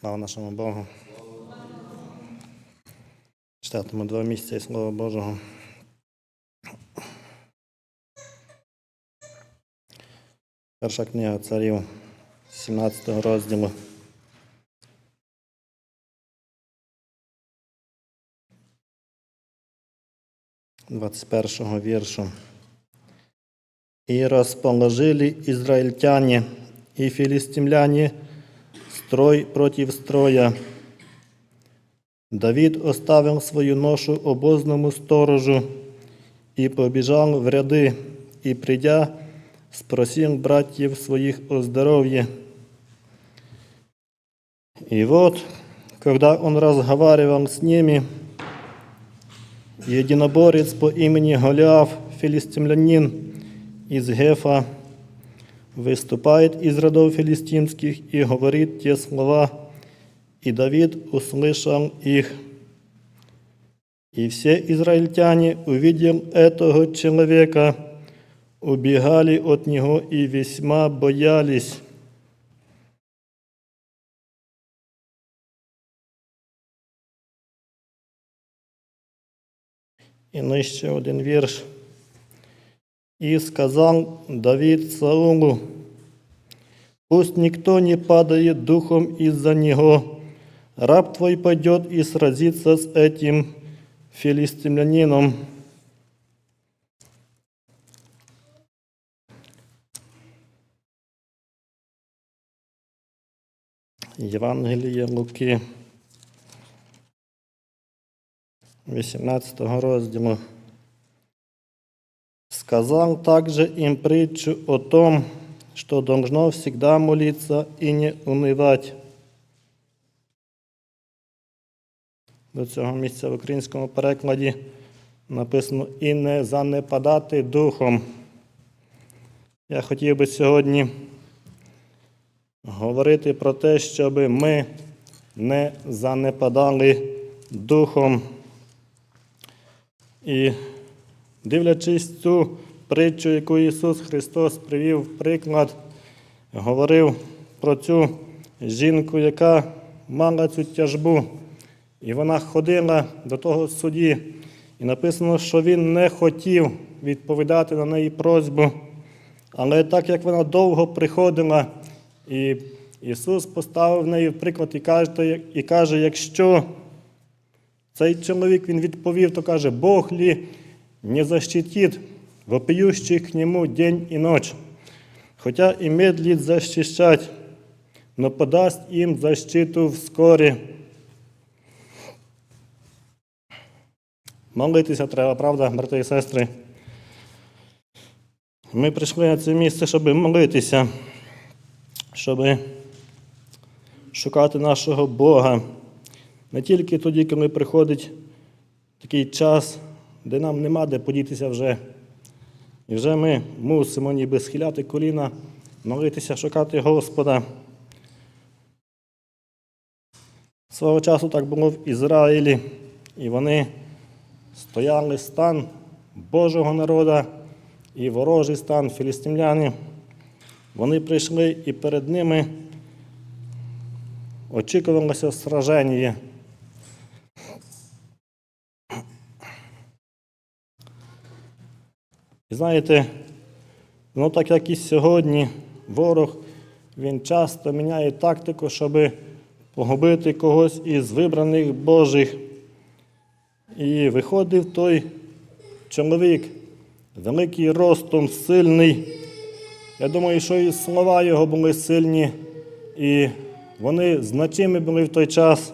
Слава нашому Богу. Читатимемо два місця із Слова Божого. Перша книга царів 17 розділу. Двадцать першого віршу. И расположили израильтяне и филистимляне строй против строя. Давид оставил свою ношу обозному сторожу и побежал в ряды, и, придя, спросил братьев своих о здоровье. И вот, когда он разговаривал с ними, единоборец по имени Голиаф, филистимлянин из Гефа, выступает из родов филистимских и говорит те слова, и Давид услышал их. И все израильтяне, увидев этого человека, убегали от него и весьма боялись. І нижче один вірш. И сказал Давид Саулу, пусть никто не падает духом из-за него. Раб твой пойдет и сразится с этим филистимлянином. Євангеліє Луки, 18 розділу. Сказал также им притчу о том, что должно всегда молиться и не унывать. До цього місця в українському перекладі написано і не занепадати духом. Я хотів би сьогодні говорити про те, щоб ми не занепадали духом. І дивлячись цю притчу, яку Ісус Христос привів приклад, говорив про цю жінку, яка мала цю тяжбу. І вона ходила до того судді, і написано, що він не хотів відповідати на неї просьбу. Але так як вона довго приходила, і Ісус поставив неї приклад і каже, і каже, якщо цей чоловік він відповів, то каже, Бог лі не защитит вопиющих к нему день и ночь, хотя и медлит защищать, но подаст им защиту вскоре. Молитися треба, правда, брати і сестри? Ми прийшли на це місце, щоб молитися, щоб шукати нашого Бога. Не тільки тоді, коли приходить такий час, де нам нема де подітися вже. І вже ми мусимо ніби схиляти коліна, молитися, шукати Господа. Свого часу так було в Ізраїлі, і вони стояли стан Божого народу і ворожий стан філістимляни. Вони прийшли і перед ними очікувалося сраження. І знаєте, ну так як і сьогодні, ворог він часто міняє тактику, щоб погубити когось із вибраних Божих. І виходив той чоловік, великий ростом, сильний. Я думаю, що і слова його були сильні, і вони значимі були в той час.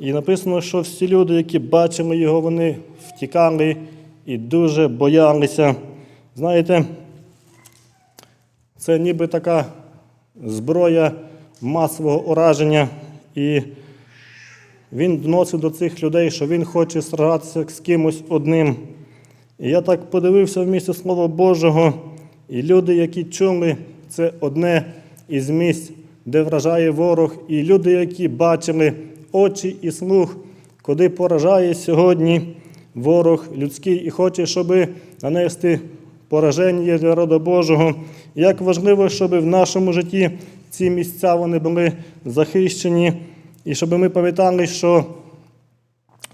І написано, що всі люди, які бачили його, вони втікали і дуже боялися. Знаєте, це ніби така зброя масового ураження. І він доносив до цих людей, що він хоче сражатися з кимось одним. І я так подивився в місці Слова Божого, і люди, які чули, це одне із місць, де вражає ворог, і люди, які бачили очі і слух, куди поражає сьогодні ворог людський і хоче, щоб нанести пораження для роду Божого. Як важливо, щоб в нашому житті ці місця вони були захищені, і щоб ми пам'ятали, що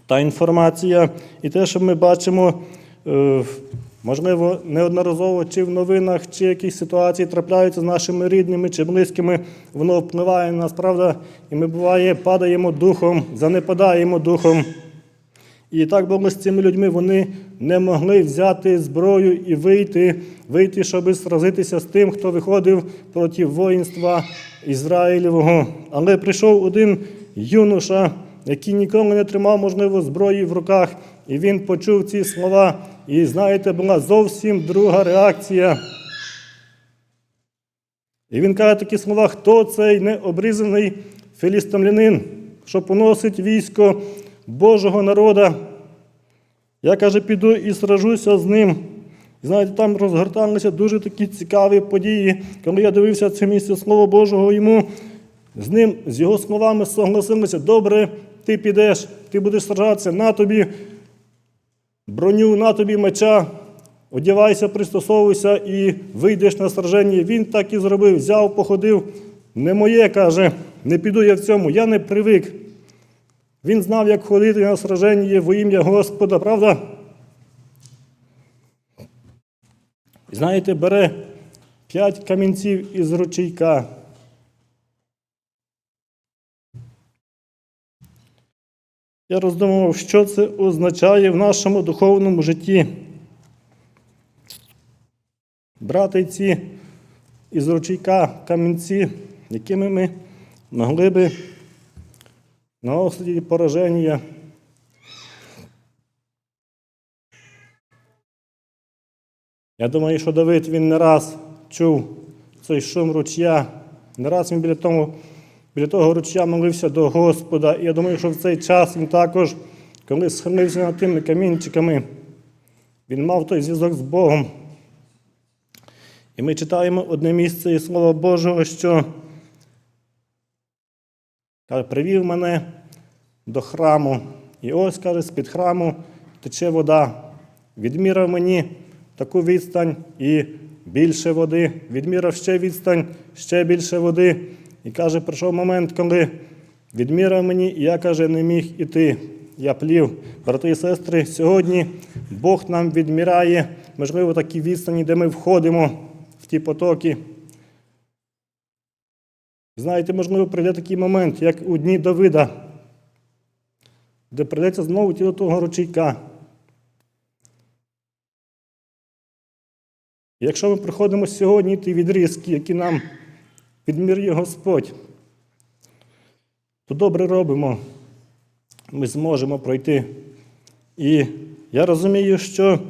та інформація і те, що ми бачимо, е, можливо, неодноразово чи в новинах, чи якісь ситуації трапляються з нашими рідними чи близькими, воно впливає на нас, правда, і ми буває, падаємо духом, занепадаємо духом. І так було з цими людьми, вони не могли взяти зброю і вийти, вийти, щоб сразитися з тим, хто виходив проти воїнства Ізраїлевого. Але прийшов один юноша, який ніколи не тримав, можливо, зброї в руках, і він почув ці слова. І знаєте, була зовсім друга реакція. І він каже такі слова: хто цей необрізаний філістимлянин, що поносить військо Божого народа? Я каже, піду і сражуся з ним. Знаєте, там розгорталися дуже такі цікаві події. Коли я дивився це місце Слова Божого йому, з ним, з його словами согласилися, добре, ти підеш, ти будеш сражатися, на тобі броню, на тобі меча, одягайся, пристосовуйся і вийдеш на сраження. Він так і зробив, взяв, походив. Не моє, каже, не піду я в цьому, я не привик. Він знав, як ходити на сраження во ім'я Господа, правда? Знаєте, бере п'ять камінців із ручейка. Я роздумував, що це означає в нашому духовному житті. Брати ці із ручейка камінці, якими ми могли би наносити пораження. Я думаю, що Давид він не раз чув цей шум ручя, не раз він біля того, біля того ручя молився до Господа. І я думаю, що в цей час він також, коли схилився над тими камінчиками, він мав той зв'язок з Богом. І ми читаємо одне місце із Слова Божого, що каже, привів мене до храму. І ось, каже, з-під храму тече вода. Відміряв мені таку відстань і більше води. Відміряв ще відстань, ще більше води. І каже, прийшов момент, коли відміряв мені, і я каже, не міг іти. Я плів. Брати і сестри, сьогодні Бог нам відміряє, можливо, такі відстані, де ми входимо в ті потоки. Знаєте, можливо, прийде такий момент, як у дні Давида, де прийдеться знову йти до того ручейка. Якщо ми приходимо сьогодні ті відрізки, які нам відмірює Господь, то добре робимо, ми зможемо пройти. І я розумію, що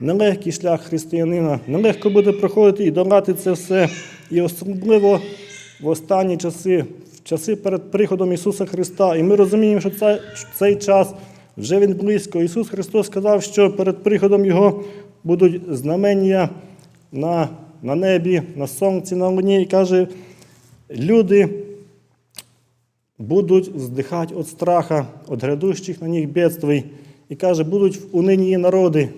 нелегкий шлях християнина, нелегко буде проходити і долати це все. І особливо в останні часи, в часи перед приходом Ісуса Христа. І ми розуміємо, що цей, цей час вже він близько. Ісус Христос сказав, що перед приходом Його будуть знамення на, на небі, на сонці, на луні. І каже, люди будуть здихати від страха, від грядущих на них бедствий. І каже, будуть в унинії народи.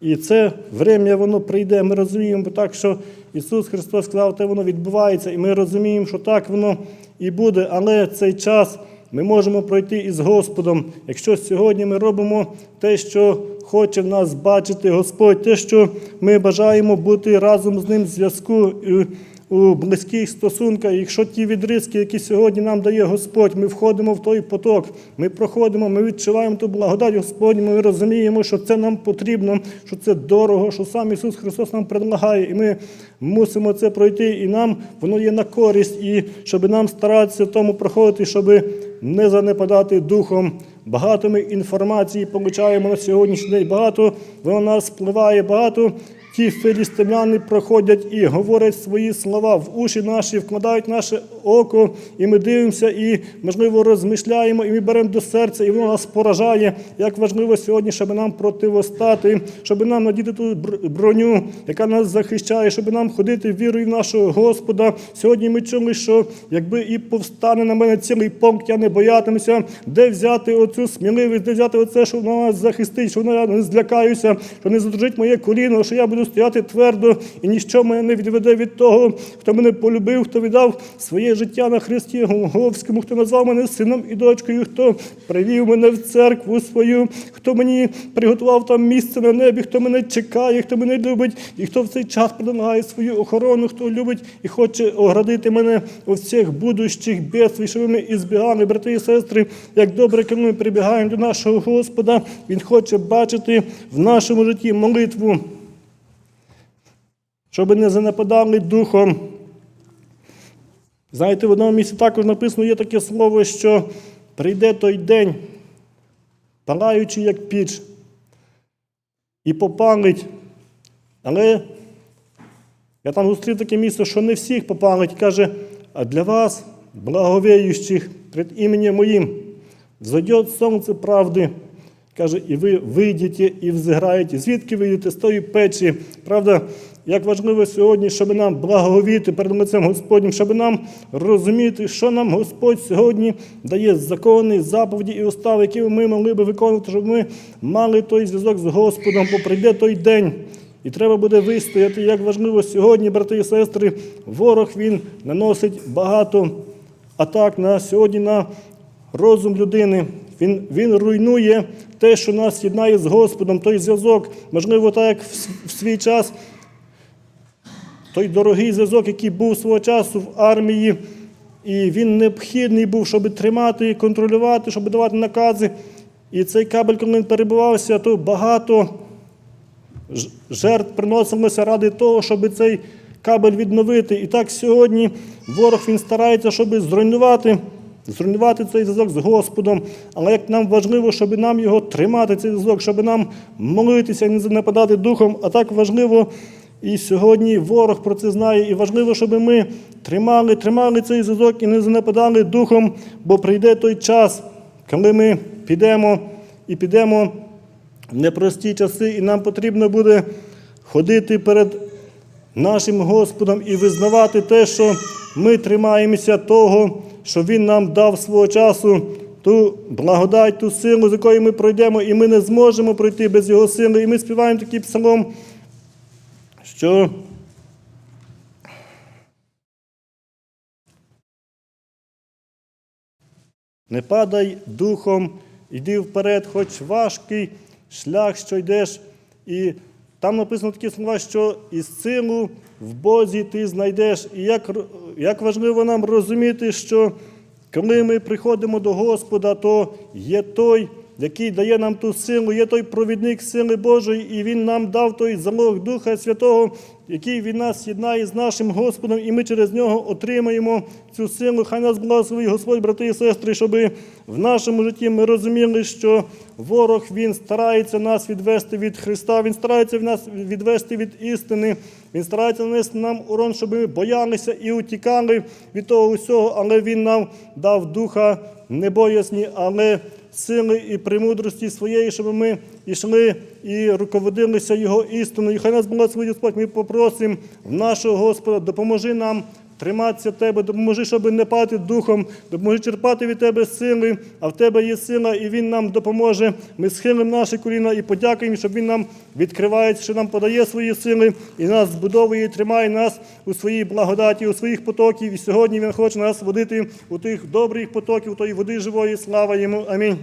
І це врем'я воно прийде. Ми розуміємо так, що Ісус Христос сказав, те воно відбувається, і ми розуміємо, що так воно і буде, але цей час ми можемо пройти із Господом, якщо сьогодні ми робимо те, що хоче в нас бачити Господь, те, що ми бажаємо бути разом з Ним в зв'язку. У близьких стосунках, якщо ті відрізки, які сьогодні нам дає Господь, ми входимо в той поток, ми проходимо, ми відчуваємо ту благодать Господню, ми розуміємо, що це нам потрібно, що це дорого, що сам Ісус Христос нам предлагає, і ми мусимо це пройти, і нам воно є на користь, і щоб нам старатися тому проходити, щоб не занепадати духом. Багато ми інформації получаємо на сьогоднішній день, багато воно нас впливає, багато ті філістимляни проходять і говорять свої слова в уші наші, вкладають наше око, і ми дивимося, і, можливо, розмишляємо, і ми беремо до серця, і воно нас поражає. Як важливо сьогодні, щоб нам противостати, щоб нам надіти ту броню, яка нас захищає, щоб нам ходити вірою в нашого Господа. Сьогодні ми чули, що якби і повстане на мене цілий полк, я не боятимуся, де взяти оцю сміливість, де взяти оце, що вона нас захистить, що вона не злякаюся, що не задружить моє коліно, що я буду стояти твердо, і ніщо мене не відведе від того, хто мене полюбив, хто віддав своє життя на Христі Голговському, хто назвав мене сином і дочкою, хто привів мене в церкву свою, хто мені приготував там місце на небі, хто мене чекає, хто мене любить, і хто в цей час предлагає свою охорону, хто любить і хоче оградити мене у всіх будущих бедствій, щоб ми ізбігали, брати і сестри, як добре, коли ми прибігаємо до нашого Господа, Він хоче бачити в нашому житті молитву, щоб не занепадали духом. Знаєте, в одному місці також написано є таке слово, що прийде той день, палаючи як піч, і попалить. Але я там зустрів таке місце, що не всіх попалить. Каже, а для вас, благовіючих перед іменем моїм, взойдет сонце правди. Каже, і ви вийдете і взиграєте. Звідки вийдете з тої печі? Правда, як важливо сьогодні, щоб нам благовіти перед лицем Господнім, щоб нам розуміти, що нам Господь сьогодні дає закони, заповіді і устави, які ми могли би виконувати, щоб ми мали той зв'язок з Господом, бо прийде той день. І треба буде вистояти, як важливо сьогодні, брати і сестри, ворог він наносить багато атак на сьогодні на розум людини. Він, він руйнує те, що нас єднає з Господом, той зв'язок. Можливо, так як в свій час той дорогий зв'язок, який був свого часу в армії, і він необхідний був, щоб тримати і контролювати, щоб давати накази. І цей кабель, коли він перебувався, то багато жертв приносилося ради того, щоб цей кабель відновити. І так сьогодні ворог він старається, щоб зруйнувати, зруйнувати цей зв'язок з Господом. Але як нам важливо, щоб нам його тримати, цей зв'язок, щоб нам молитися і не занепадати духом, а так важливо. І сьогодні ворог про це знає, і важливо, щоб ми тримали, тримали цей зв'язок і не занепадали духом, бо прийде той час, коли ми підемо і підемо в непрості часи, і нам потрібно буде ходити перед нашим Господом і визнавати те, що ми тримаємося того, що Він нам дав свого часу, ту благодать, ту силу, з якою ми пройдемо, і ми не зможемо пройти без Його сили. І ми співаємо такий псалом, що Не падай духом, йди вперед, хоч важкий шлях, що йдеш. І там написано такі слова, що із силу в Бозі ти знайдеш. І як, як важливо нам розуміти, що коли ми приходимо до Господа, то є той, який дає нам ту силу, є той провідник сили Божої, і Він нам дав той залог Духа Святого, який від нас єднає з нашим Господом, і ми через нього отримаємо цю силу. Хай нас благословить Господь, брати і сестри, щоб в нашому житті ми розуміли, що ворог він старається нас відвести від Христа, він старається нас відвести від істини, він старається нанести нам урон, щоб ми боялися і утікали від того усього, але він нам дав духа небоязні, але сили і премудрості своєї, щоб ми йшли і руководилися Його істиною. Хай нас благословить Господь, ми попросимо в нашого Господа, допоможи нам триматися Тебе, допоможи, щоб не пати духом, допоможи черпати від Тебе сили, а в Тебе є сила, і Він нам допоможе. Ми схилимо наші коліна і подякуємо, щоб Він нам відкриває, що нам подає свої сили і нас збудовує, і тримає нас у своїй благодаті, у своїх потоків. І сьогодні Він хоче нас водити у тих добрих потоків, тої води живої. Слава йому. Амінь.